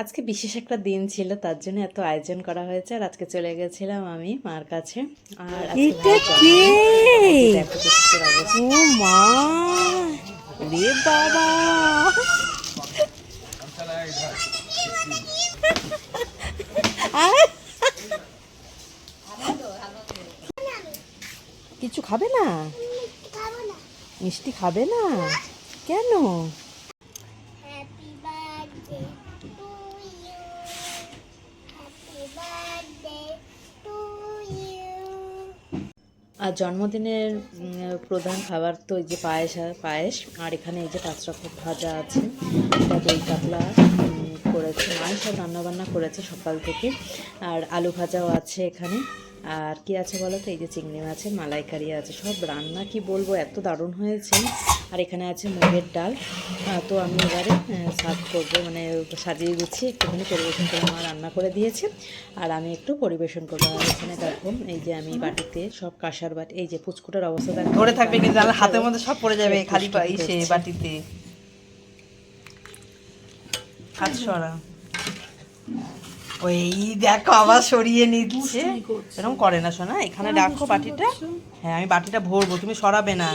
আজকে বিশেষ একটা দিন ছিল তার জন্য এত আয়োজন করা হয়েছে আর আজকে চলে গেছিলাম আমি মার কাছে। আর এটা। কে? ও মা! রে বাবা! কিছু খাবে না। মিষ্টি খাবে না? কেন? আর জন্মদিনের প্রধান খাবার তো এই যে পায়েস পায়েস। আর এখানে এই যে পাঁচ রকম ভাজা আছে। দই কাতলা। করেছে মাই সব রান্নাবান্না করেছে সকাল থেকে। আর আলু ভাজাও আছে এখানে। আর কি আছে বলো তো? এই যে চিংড়ি মাছের মালাইকারি আছে। সব রান্না কি বলব? এত দারুণ হয়েছে। আর এখানে আছে মুগের ডাল। তো আমি এবারে সার্ভ করব। মানে সাজিয়ে গুছিয়ে একটুখানি পরিবেশন করে মা রান্না করে দিয়েছে। আর আমি একটু পরিবেশন করব। আর এখানে দেখো এই যে আমি বাটিতে সব কাঁসার বাটি এই যে পুচকুটার অবস্থা ধরে থাকবে কিন্তু হাতের মধ্যে সব পড়ে যাবে খালি বাটিতে। হাত সরা। ওই দেখো আবার সরিয়ে নিচ্ছে। এরকম করে না শোনা এখানে রাখো বাটিটা। হ্যাঁ আমি বাটিটা ভরবো। তুমি সরাবে না।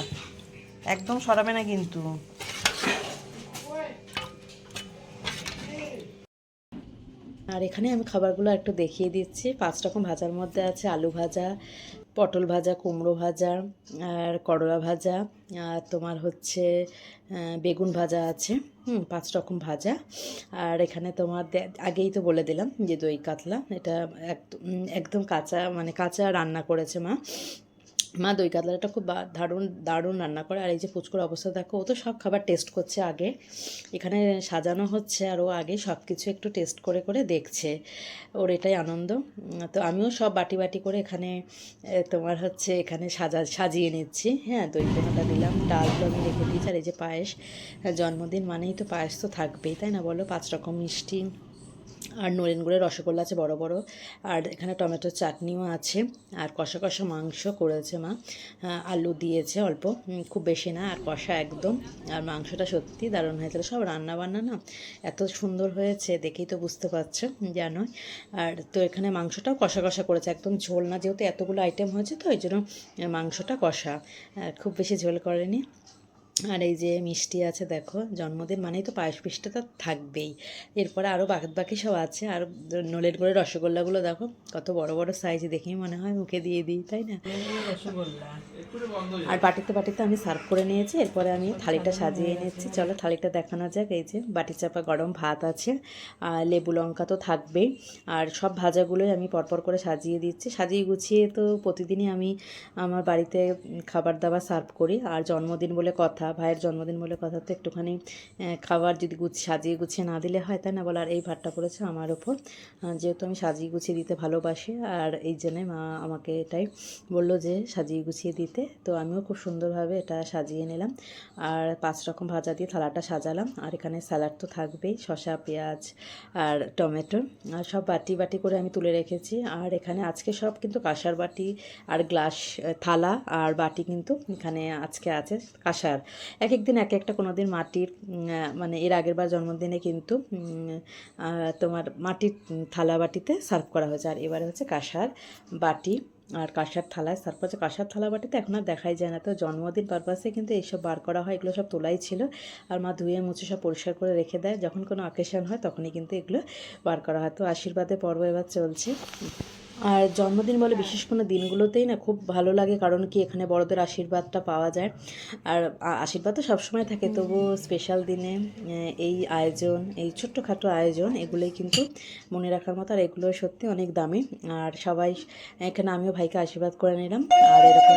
একদম সরাবে না কিন্তু। আর এখানে আমি খাবারগুলো একটু দেখিয়ে দিচ্ছি। পাঁচ রকম ভাজার মধ্যে আছে আলু ভাজা পটল ভাজা, কুমড়ো ভাজা আর করলা ভাজা, আর তোমার হচ্ছে বেগুন ভাজা আছে, হুম, পাঁচ রকম ভাজা। আর এখানে তোমার আগেই তো বলে দিলাম যে দই কাতলা, এটা একদম একদম কাঁচা মানে কাঁচা রান্না করেছে মা। মা দই কাতলাটা খুব দারুণ দারুণ রান্না করে। আর এই যে পুচকুর অবস্থা, দেখো, ও তো সব খাবার টেস্ট করছে আগে। এখানে সাজানো হচ্ছে আর ও আগে সব কিছু একটু টেস্ট করে করে দেখছে। ওর এটাই আনন্দ। তো আমিও সব বাটি বাটি করে এখানে তোমার হচ্ছে এখানে সাজা, সাজিয়ে নিচ্ছি। হ্যাঁ দই পোনাটা দিলাম ডাল তো আমি রেখে দিয়েছি। আর এই যে পায়েস জন্মদিন মানেই তো পায়েস তো থাকবেই, তাই না বলো? পাঁচ রকম মিষ্টি। আর নলেন গুড়ের রসগোল্লা আছে বড় বড়। আর এখানে টমেটোর চাটনিও আছে। আর কষা কষা মাংস করেছে মা। আলু দিয়েছে অল্প। খুব বেশি না, আর কষা একদম। আর মাংসটা সত্যি দারুণ হয়েছিল। সব রান্না বান্না না এত সুন্দর হয়েছে, দেখেই তো বুঝতে পারছ জানো আর তো এখানে মাংসটাও কষা কষা করেছে। একদম ঝোল না, যেহেতু এতগুলো আইটেম হয়েছে, তো ওই জন্য মাংসটা কষা। খুব বেশি ঝোল করেনি। আর এই যে মিষ্টি আছে দেখো, জন্মদিন মানেই তো পায়েস মিষ্টি তো থাকবেই। এরপরে আরও বাকি বাকি সব আছে, আর নলের করে রসগোল্লাগুলো দেখো, কত বড় বড় সাইজ দেখেই মনে হয় মুখে দিয়ে দিই, তাই না? আর বাটিতে বাটিতে আমি সার্ভ করে নিয়েছি, এরপরে আমি থালিটা সাজিয়ে নিচ্ছি। চলো থালিটা দেখানো যাক, এই যে বাটি চাপা গরম ভাত আছে, আর লেবু লঙ্কা তো থাকবেই। আর সব ভাজাগুলোই আমি পরপর করে সাজিয়ে দিচ্ছি। সাজিয়ে গুছিয়ে তো প্রতিদিনই আমি আমার বাড়িতে খাবার দাবার সার্ভ করি, আর জন্মদিন বলে কথা ভাইয়ের জন্মদিন বলে কথা তো একটুখানি খাবার যদি গুছ, সাজিয়ে গুছিয়ে না দিলে হয়, তাই না? বলো, আর এই ভাতটা পড়েছে আমার ওপর। যেহেতু আমি সাজিয়ে গুছিয়ে দিতে ভালোবাসি, আর এই জন্যে মা আমাকে এটাই বলল যে সাজিয়ে গুছিয়ে দিতে। তো আমিও খুব সুন্দরভাবে এটা সাজিয়ে নিলাম। আর পাঁচ রকম ভাজা দিয়ে থালাটা সাজালাম। আর এখানে স্যালাড তো থাকবেই, শসা, পেঁয়াজ আর টমেটো। আর সব বাটি বাটি করে আমি তুলে রেখেছি। আর এখানে আজকে সব কিন্তু কাঁসার বাটি আর গ্লাস থালা আর বাটি কিন্তু এখানে আজকে আছে, কাঁসার। এক এক দিন এক একটা কোনো দিন মাটির মানে এর আগের বার জন্মদিনে কিন্তু তোমার মাটির থালা বাটিতে সার্ভ করা হয়েছে। আর এবারে হচ্ছে কাঁসার বাটি। আর কাঁসার থালায় সার্ভ হচ্ছে কাঁসার থালা বাটিতে এখন আর দেখাই যায় না। তো জন্মদিন পারপাসে কিন্তু এইসব বার করা হয়, এগুলো সব তোলাই ছিল। আর মা ধুয়ে মুছে সব পরিষ্কার করে রেখে দেয়। যখন কোনো অকেশন হয়, তখনই কিন্তু এগুলো বার করা হয়। তো আশীর্বাদে পর্ব এবার চলছে। আর জন্মদিন বলে বিশেষ কোনো দিনগুলোতেই না খুব ভালো লাগে, কারণ কি এখানে বড়দের আশীর্বাদটা পাওয়া যায়। আর আশীর্বাদ তো সবসময় থাকে তবু স্পেশাল দিনে এই আয়োজন, এই ছোট্টখাটো আয়োজন, এগুলোই কিন্তু মনে রাখার মতো, আর এগুলো সত্যি অনেক দামি। আর সবাই, এখানে আমিও ভাইকে আশীর্বাদ করে নিলাম, আর এরকম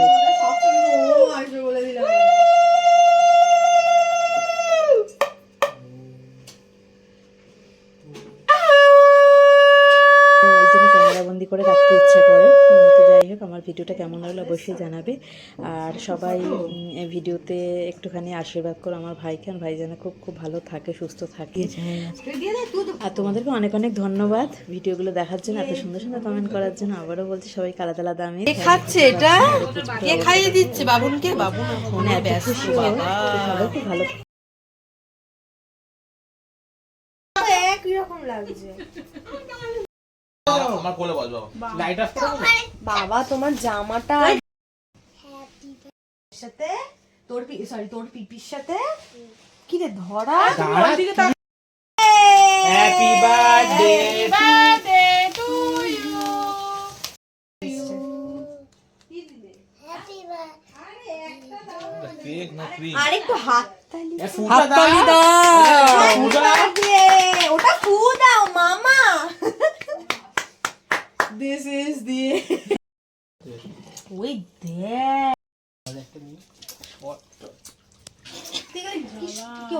করে রাখতে ইচ্ছা করে। তো যাই হোক আমার ভিডিওটা কেমন লাগল অবশ্যই জানাবে। আর সবাই ভিডিওতে একটুখানি আশীর্বাদ করো আমার ভাইকে। আর ভাই যেন খুব খুব ভালো থাকে সুস্থ থাকে। আর তোমাদেরকে অনেক অনেক ধন্যবাদ ভিডিওগুলো দেখার জন্য এত সুন্দর সুন্দর কমেন্ট করার জন্য। আবারও বলছি সবাই আলাদা আলাদা আমি খাচ্ছে এটা? কে খাইয়ে দিচ্ছে? বাবুনকে? বাবুন ফোনে এত ব্যস্ত। খুশি বাবা সবাই খুব ভালো লাগছে। আমার কোলে বস। বাবা লাইট অফ করো বাবা তোমার জামাটা সাথে তোর সরি তোর পিপির সাথে? কি রে ধরা? Happy birthday happy birthday cake না ক্রিম আর একটু হাত তালি হাততালি দাও। ইজ দি ওই দেখ কি